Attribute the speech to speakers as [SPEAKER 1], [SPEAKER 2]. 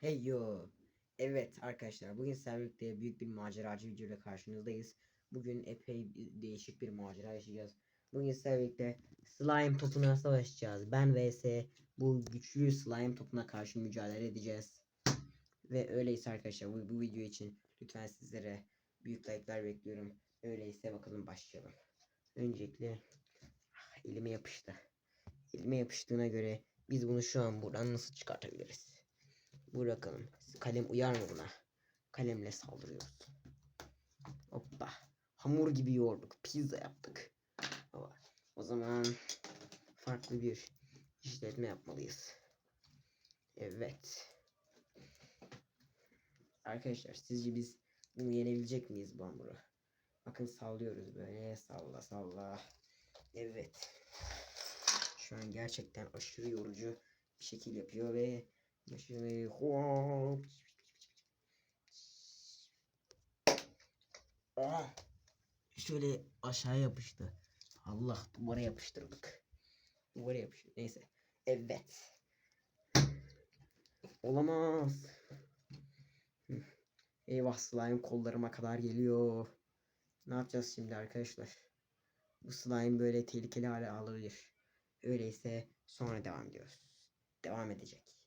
[SPEAKER 1] Hey yo. Evet arkadaşlar bugün sizlerle büyük bir maceracı videoyla karşınızdayız. Bugün epey değişik bir macera yaşayacağız. Bugün sizlerle slime topuna savaşacağız. Ben vs bu güçlü slime topuna karşı mücadele edeceğiz. Ve öyleyse arkadaşlar bu, bu video için lütfen sizlere büyük like'lar bekliyorum. Öyleyse bakalım başlayalım. Öncelikle ah, elime yapıştı. Elime yapıştığına göre biz bunu şu an buradan nasıl çıkartabiliriz? Bırakalım. Kalem uyar mı buna? Kalemle saldırıyoruz. Hoppa. Hamur gibi yoğurduk. Pizza yaptık. O zaman farklı bir işletme yapmalıyız. Evet. Arkadaşlar sizce biz bunu yenebilecek miyiz bu hamuru? Bakın sallıyoruz böyle. Salla salla. Evet. Şu an gerçekten aşırı yorucu bir şekil yapıyor ve Şimdi hop. Ah. Şöyle aşağı yapıştı. Allah duvara yapıştırdık. Duvara yapıştı. Neyse. Evet. Olamaz. Eyvah slime kollarıma kadar geliyor. Ne yapacağız şimdi arkadaşlar? Bu slime böyle tehlikeli hale alabilir. Öyleyse sonra devam ediyoruz. Devam edecek.